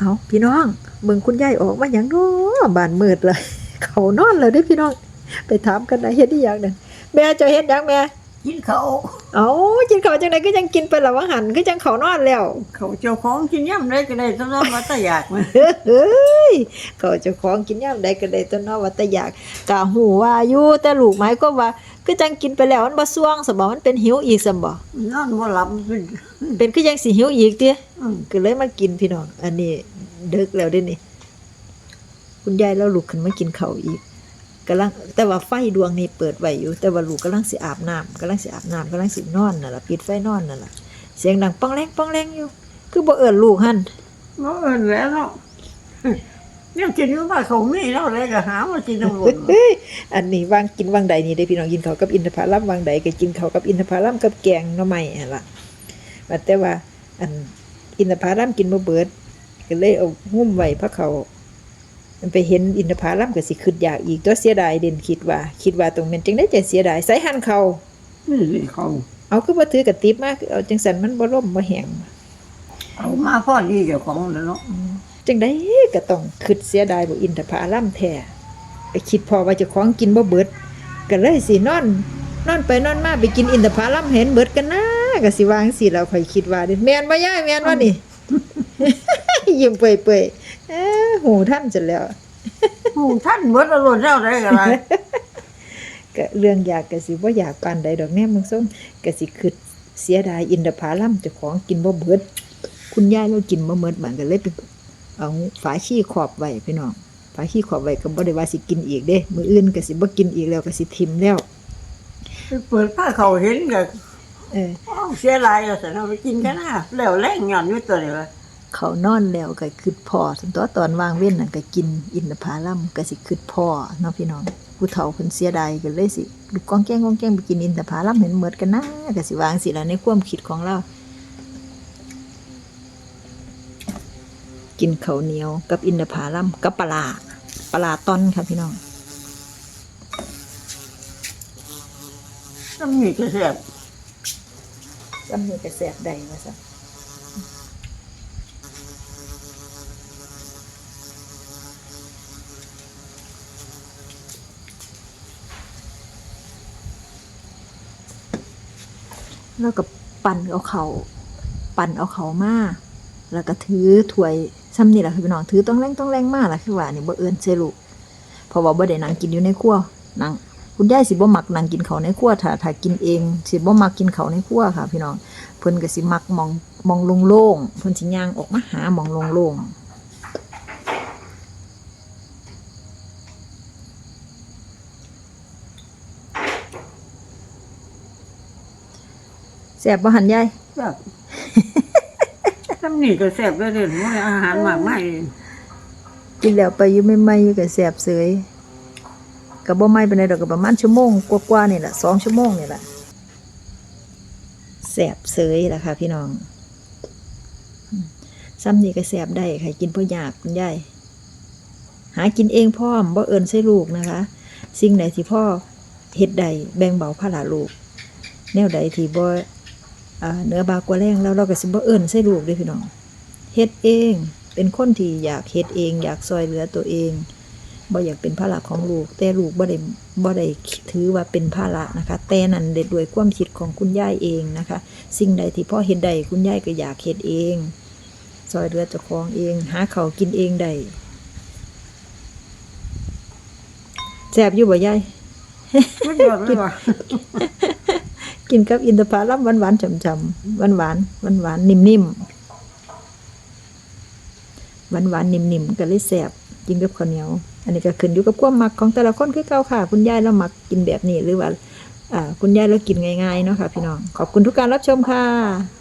เอาพี่น้องเบิ่งคุณยายออกมาหยังเนาะบ้านมืดเลย เขานอนแล้วเด้อพี่น้อง ไปถามกันนะเฮ็ดอีหยังนั่นแม่เจะเฮ็ดหยังแม่กินเขาเอากินข้าวจังไดก็ยังกินไปและว่าหันก็จังเขานอนแล้ว เขาเจ้าของกินย่ำได้ก็ได้สำหรับว่าแต่อยากมันเฮ้ยเขาเจ้าของกินยามใดก็ได้ตัวเนาะว่าแต่อยากกะหูว่าอยู่แต่ลูกหมายก็ว่า ก็จังกินไปแล้วมันบ่ซ่วงสมบ่มันเป็นหิวอีกสมบ่นอนบ่หลับ เป็นเป็นคือยังสิหิวอีกติอืมก็เลยมากินพี่น้อง อันนี้ดึกแล้วเด้นี่ คุณยายแล้วลุกขึ้นมากินข้าวอีกกำลังแต่ว่าไฟดวงนี้เปิดไว้อยู่ แต่ว่าลูกกำลังสิอาบน้ำกำลังสิอาบน้ำกำลังสินอนน่ะล่ะปิดไฟนอนน่ะล่ะเสียงดังป้องแรงป้องแรงอยู่ คือบ่เอิ้นลูกหั่นบ่เอิ้นแล้วเนาะเนี่ยกินอยู่ว่าเขามีแล้วเลยก็หามากินตำรวจเฮ้ยอันนี้วางกินวางใดนี่ได้พี่น้องกินข้าวกับอินทผลัมวางใดก็กินข้าวกับอินทผลัมกับแกงหน่อไม้หั่นล่ะ ว่าแต่ว่า อันอินทผลัมกินบ่เบิด ก็เลยเอาหุ้มไว้เพราะเขามันไปเห็นอินทผลัมก็สิคิดอยากอีกตัวเสียดายเด่นคิดว่า คิดว่าตรงนั้นจังได้จะเสียดายใส่หั่นเขานี่สิเขา เอาคือบ่ถือกระติบมากเอาจังสันมันบ่ล่มบ่แห้งเอามาพอดีเจ้าของแล้วเนาะจังได้ก็ต้องคิดเสียดายบ่อินทผลัมแท้ไปคิดพอว่าเจ้าของกินบ่เบิดก็เลยสินอน นอนไปนอนมาไปกินอินทผลัมเห็นเบิดกันนะ ก็สิวางสิเราค่อยคิดว่าเด้แม่นบ่ยายแม่นว่านี่ ยิ้มเปื่อยๆเอ้อหูท่านจะแล้ว หูท่านเบิดอรมณ์แล้วได้ก็ได้ก็เรื่องอยากก็สิบ่อยากปานใดดอกแน่มึงส้มก็สิคิดเสียดายอินทผลัมเจ้าของกินบ่เบิด คุณยายเรากินบ่เบิดมันก็เลยไปเอาฝาขี้ขอบไว้พี่น้องฝาขี้ขอบไว้ก็บ่ได้ว่าสิกินอีกเด้ มื้ออื่นก็สิบ่กินอีกแล้วก็สิทิมแล้วไปเปิดผ้าเขาเห็นก็ เอออ้าวเสียหลายแล้วสิเอาไปกินกันนะแล้วแรงหย่อนอยู่ตัวนี้ว่าเขานอนแล้วก็คือพ่อถึงตัวตอนวางเว้นน่ะก็กินอินทผลัมก็สิคือพ่อเนาะพี่น้องผู้เฒ่าเพิ่นเสียดายก็เลยสิลูกกองแก้งกองแก้งไปกินอินทผลัมเห็นหมดกันนะก็สิวางสิล่ะในความคิดของเรา กินข้าวเหนียวกับอินทผลัมกับปลาร้าปลาร้าตอนค่ะพี่น้องต้องมีกระแสบ จำนี้ก็แซ่บได้ว่าซั่นแล้วก็ปั่นเอาเขาปั่นเอาเขามาแล้วก็ถือถ้วยซ้ำนี่แหละคือพี่น้องถือต้องแรงต้องแรงมากล่ะคือว่านี่บ่เอิ้นเซลูกเพราะว่าบ่ได้นั่งกินอยู่ในครัวนั่ง คุณยายสิบ่มักนั่งกินเขาวในครัวถ้าถ้ากินเองสิบ่มักกินเขาวในครัวค่ะ พี่น้องเพิ่นก็สิมักมองมองโล่งๆเพิ่นสิย่างออกมาหามองโล่งๆแซ่บบ่หันยายแบบต้องมีกระแสบแล้วเด่นว่าอาหารมากมายกินแล้วไปอยู่ไม่ไม่อยู่กับแสบเสย กับบ่ไม่เป็นดอกกับประมาณชั่วโมงกว่าๆนี่แหละสองชั่วโมงนี่แหละแสบเสยล่ะค่ะ พี่น้องซ้ำนี่ก็แสบได้ค่ะกินพ่อยากคุณยายหากินเองพร้อมบ่เอิญใส่ลูกนะคะ สิ่งใดที่พ่อเฮ็ดใดแบ่งเบาภาระลูก แนวใดที่บ่เนื้อบากว่าแรงแล้วเราก็สิบ่เอิญใส่ลูกด้อพี่น้องเฮ็ดเองเป็นคนที่อยากเฮ็ดเอง อยากซอยเหลือตัวเอง บ่อยากเป็นภาระของลูก แต่ลูกบ่ได้บ่ได้ถือว่าเป็นภาระนะคะ แต่นั่นเด็ดด้วยความคิดของคุณยายเองนะคะ สิ่งใดที่พ่อเฮ็ดได้คุณยายก็อยากเฮ็ดเองซอยเหลือเจ้าของเอง หาเขาวกินเองได้แซ่บอยู่บ่ยายไม่ยอดเลยว่ะกินกับอินทผลัมหวานๆฉ่ำๆหวานหวานหวานหวานๆนิ่มๆหวานหวานๆนิ่มๆก็เลยแสบกินกับข้าวเหนียว อันนี้ก็ขึ้นอยู่กับความมักของแต่ละคนคือเก่าค่ะ คุณยายเรามักกินแบบนี้หรือว่าอ่าคุณยายเรากินง่ายๆเนาะค่ะพี่น้อง ขอบคุณทุกการรับชมค่ะ